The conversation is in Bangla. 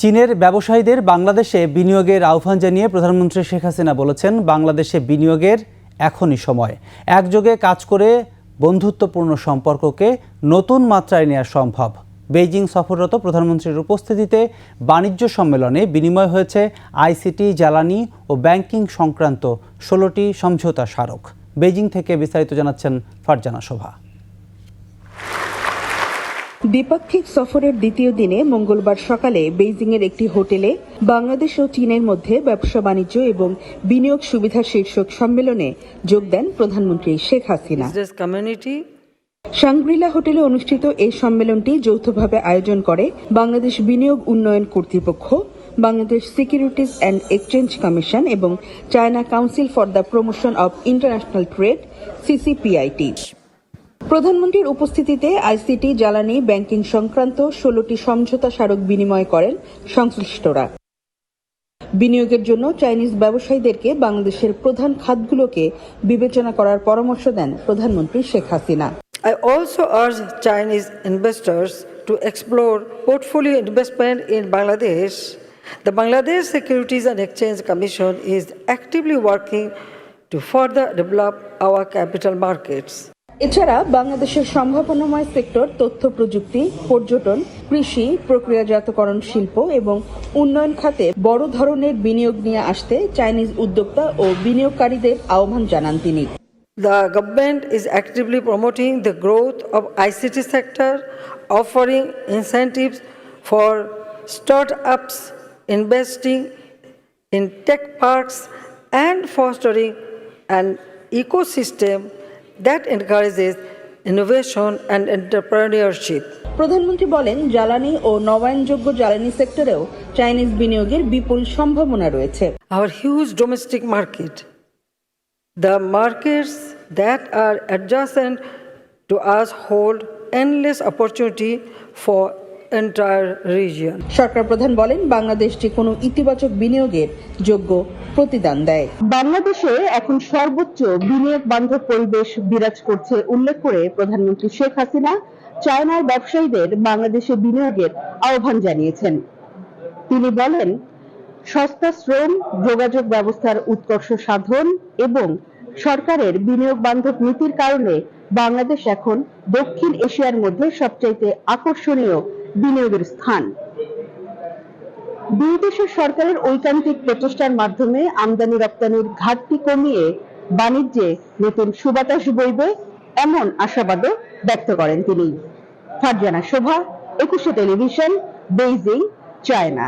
চীনের ব্যবসায়ীদের বাংলাদেশে বিনিয়োগের আহ্বান জানিয়ে প্রধানমন্ত্রী শেখ হাসিনা বলেছেন, বাংলাদেশে বিনিয়োগের এখনই সময়। একযোগে কাজ করে বন্ধুত্বপূর্ণ সম্পর্ককে নতুন মাত্রায় নেওয়া সম্ভব। বেইজিং সফররত প্রধানমন্ত্রীর উপস্থিতিতে বাণিজ্য সম্মেলনে বিনিময় হয়েছে আইসিটি, জ্বালানি ও ব্যাংকিং সংক্রান্ত ষোলোটি সমঝোতা স্মারক। বেইজিং থেকে বিস্তারিত জানাচ্ছেন ফারজানা শোভা দ্বিপাক্ষিক সফরের দ্বিতীয় দিনে মঙ্গলবার সকালে বেইজিংয়ের একটি হোটেলে বাংলাদেশ ও চীনের মধ্যে ব্যবসা বাণিজ্য এবং বিনিয়োগ সুবিধা শীর্ষক সম্মেলনে যোগ দেন প্রধানমন্ত্রী শেখ হাসিনা। সাংগ্রিলা হোটেলে অনুষ্ঠিত এই সম্মেলনটি যৌথভাবে আয়োজন করে বাংলাদেশ বিনিয়োগ উন্নয়ন কর্তৃপক্ষ Bangladesh securities and exchange commission এবং China council for the promotion of international trade CCPIT. প্রধানমন্ত্রীর উপস্থিতিতে আইসিটি জ্বালানি ব্যাংকিং সংক্রান্ত ষোলোটি সমঝোতা স্মারক বিনিময় করেন সংশ্লিষ্টরা বিনিয়োগের জন্য চাইনিজ ব্যবসায়ীদেরকে বাংলাদেশের প্রধান খাতগুলোকে বিবেচনা করার পরামর্শ দেন প্রধানমন্ত্রী Sheikh Hasina I also urge Chinese investors to explore portfolio investment in Bangladesh. The Bangladesh Securities and Exchange Commission is actively working to further develop our capital markets. এছাড়া বাংলাদেশের সম্ভাবনাময় সেক্টর তথ্য প্রযুক্তি পর্যটন কৃষি প্রক্রিয়াজাতকরণ শিল্প এবং উন্নয়ন খাতে বড় ধরনের বিনিয়োগ নিয়ে আসতে চাইনিজ উদ্যোক্তা ও বিনিয়োগকারীদের আহ্বান জানান তিনি The government is actively promoting the growth of ICT sector, offering incentives for startups, investing in tech parks, and fostering an ecosystem that encourages innovation and entrepreneurship. প্রধানমন্ত্রী বলেন জ্বালানি ও নবায়নযোগ্য জ্বালানি সেক্টরেও চাইনিজ বিনিয়োগের বিপুল সম্ভাবনা রয়েছে our huge domestic market the markets that are adjacent to us hold endless opportunity for entire region. সরকার প্রধান বলেন বাংলাদেশটি কোনো ইতিবাচক বিনিয়োগের যোগ্য প্রতিদান দেয় বাংলাদেশে এখন সর্বোচ্চ বিনিয়োগ বান্ধব পরিবেশ বিরাজ করছে উল্লেখ করে প্রধানমন্ত্রী শেখ হাসিনা চায়নার ব্যবসায়ীদের বাংলাদেশে বিনিয়োগের আহ্বান জানিয়েছেন তিনি বলেন সস্তা শ্রম যোগাযোগ ব্যবস্থার উৎকর্ষ সাধন এবং সরকারের বিনিয়োগ বান্ধব নীতির কারণে বাংলাদেশ এখন দক্ষিণ এশিয়ার মধ্যে সবচাইতে আকর্ষণীয় বিনিয়োগের স্থান। দুই দেশের সরকারের ঐকান্তিক প্রচেষ্টার মাধ্যমে আমদানি রপ্তানির ঘাটতি কমিয়ে বাণিজ্যে নতুন সুবাতাস বইবে এমন আশাবাদও ব্যক্ত করেন তিনি। ফারজানা শোভা, একুশে টেলিভিশন, বেইজিং, চায়না।